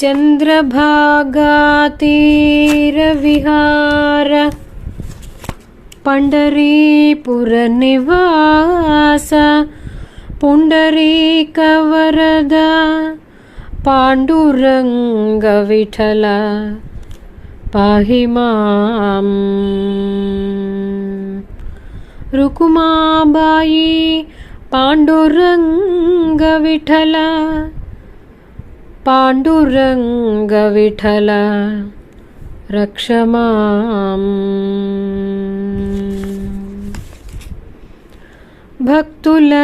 चन्द्रभागातीरविहार पण्डरीपुरनिवास पुण्डरीकवरद पाण्डुरङ्गविठल पाहि माम् रुकुमाबायी पाण्डुरङ्गविठल पाण्डुरङ्गविठल रक्ष माम् భక్తుల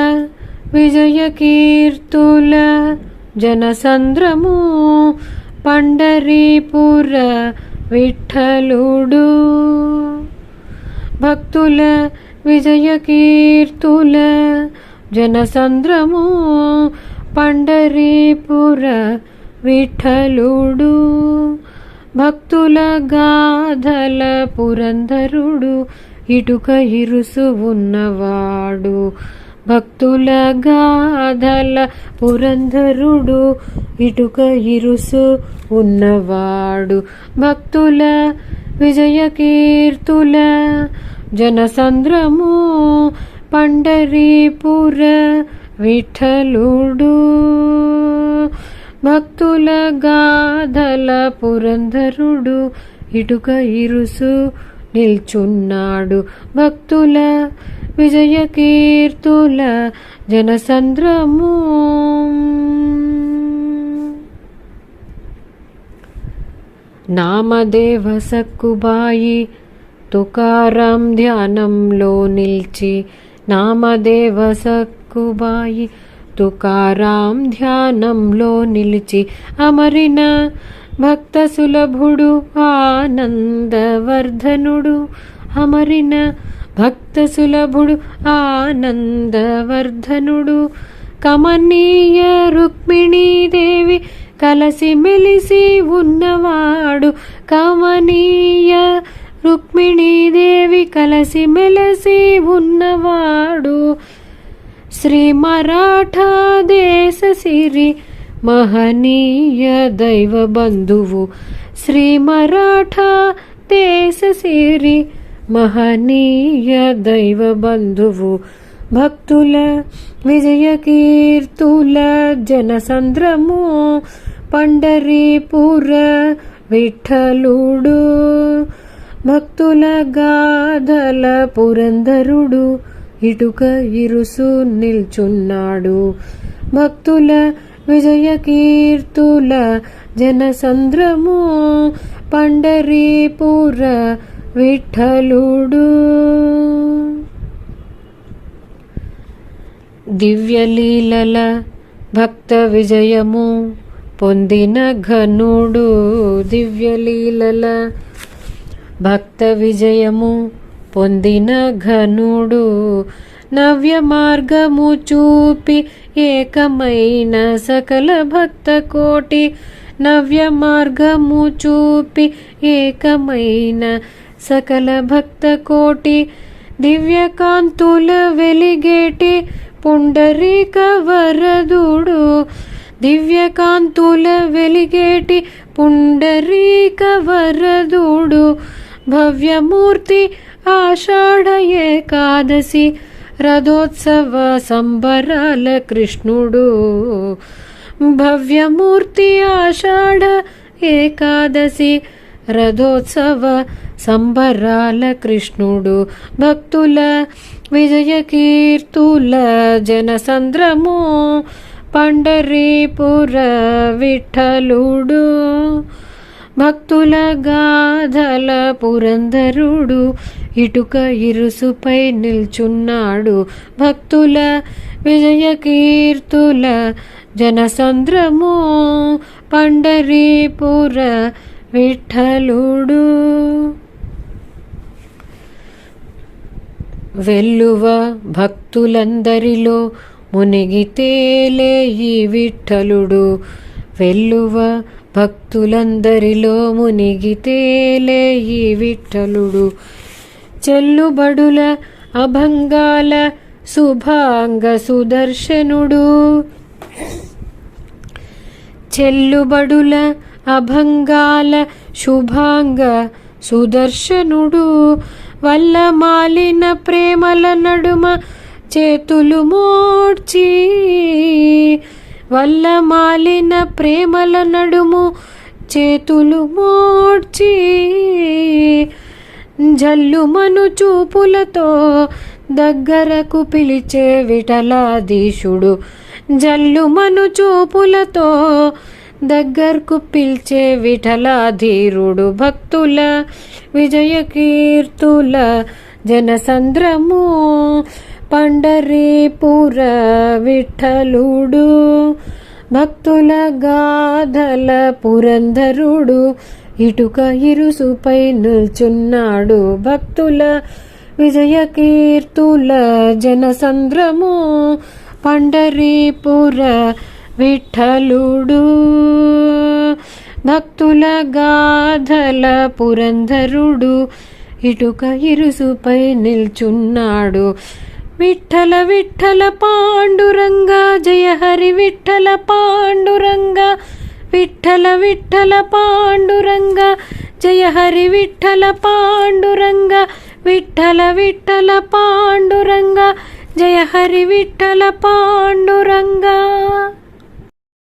విజయకీర్తుల జనసంద్రము పండరీపుర విఠలుడు భక్తుల విజయకీర్తుల జనసంద్రము పండరీపుర విఠలుడు భక్తుల గాధల పురంధరుడు ఇటుక ఇరుసు ఉన్నవాడు. భక్తుల గాధల పురంధరుడు ఇటుక ఇరుసు ఉన్నవాడు. భక్తుల విజయకీర్తుల జనసంద్రము పండరీపుర విఠలుడు. భక్తుల గాధల పురంధరుడు ఇటుక ఇరుసు నిల్చున్నాడు. భక్తుల విజయకీర్తుల జనసంద్రము. నామదేవ సక్కుబాయి తుకారం ధ్యానంలో నిల్చి నామదేవ సక్కుబాయి తుకారాం ధ్యానంలో నిలిచి అమరిన భక్త సులభుడు ఆనందవర్ధనుడు. అమరిన భక్త సులభుడు ఆనందవర్ధనుడు. కమనీయ రుక్మిణీదేవి కలసి మెలిసి ఉన్నవాడు. కమనీయ రుక్మిణీదేవి కలసి మెలసి ఉన్నవాడు. శ్రీ మరాఠా దేశ సిరి మహనీయ దైవ బంధువు శ్రీ మరాఠా దేశ సిరి మహనీయ దైవ బంధువు భక్తుల విజయ కీర్తుల జనసంద్రము పండరీపుర విఠలుడు భక్తుల గాధల పురంధరుడు ఇటుక ఇరుసు నిల్చున్నాడు. భక్తుల విజయ కీర్తుల జనసంద్రము పండరీపుర విఠలుడు. దివ్యలీలల భక్త విజయము పొందిన ఘనుడు. దివ్యలీలల భక్త విజయము పొందిన ఘనుడు నవ్య మార్గము చూపి ఏకమైన సకల భక్త కోటి నవ్య మార్గము చూపి ఏకమైన సకల భక్త కోటి దివ్యకాంతుల వెలిగేటి పుండరీక వరదుడు దివ్యకాంతుల వెలిగేటి పుండరీక వరదుడు భవ్యమూర్తి ఆషాఢ ఏకాదశి రథోత్సవ సంబరాల కృష్ణుడు భవ్యమూర్తి ఆషాఢ ఏకాదశి రథోత్సవ సంబరాల కృష్ణుడు భక్తుల విజయ కీర్తుల జనసంద్రము పండరీపుర విఠలుడు భక్తుల గాధల పురంధరుడు ఇటుక ఇరుసుపై నిల్చున్నాడు. భక్తుల విజయ కీర్తుల జనసంద్రము పండరీపుర విఠలుడు. వెల్లువ భక్తులందరిలో మునిగితేలే ఈ విఠలుడు. వెల్లువ భక్తులందరిలో మునిగితేలే ఈ విఠలుడు. చెల్లుబడుల అభంగాల శుభాంగ సుదర్శనుడు. చెల్లుబడుల అభంగాల శుభాంగ సుదర్శనుడు. వల్ల మాలిన ప్రేమల నడుమ చేతులు మోడ్చి వల్ల మాలిన ప్రేమల నడుము చేతులు మోడ్చి జల్లుమను చూపులతో దగ్గరకు పిలిచే విఠలాధీశుడు జల్లుమను చూపులతో దగ్గరకు పిలిచే విఠలాధీరుడు భక్తుల విజయకీర్తుల జనసంద్రము పండరీపుర విఠలుడు భక్తుల గాధల పురంధరుడు ఇటుక ఇరుసుపై నిల్చున్నాడు భక్తుల విజయకీర్తుల జనసంద్రము పండరీపుర విఠలుడు. భక్తుల గాధల పురంధరుడు ఇటుక ఇరుసుపై నిల్చున్నాడు విఠల విఠల పాండురంగ జయ హరి విఠల పాండురంగ విఠల విఠల పాండురంగ జయ హరి విఠల పాండురంగ విఠల విఠల పాండురంగ జయ హరి విఠల పాండురంగ.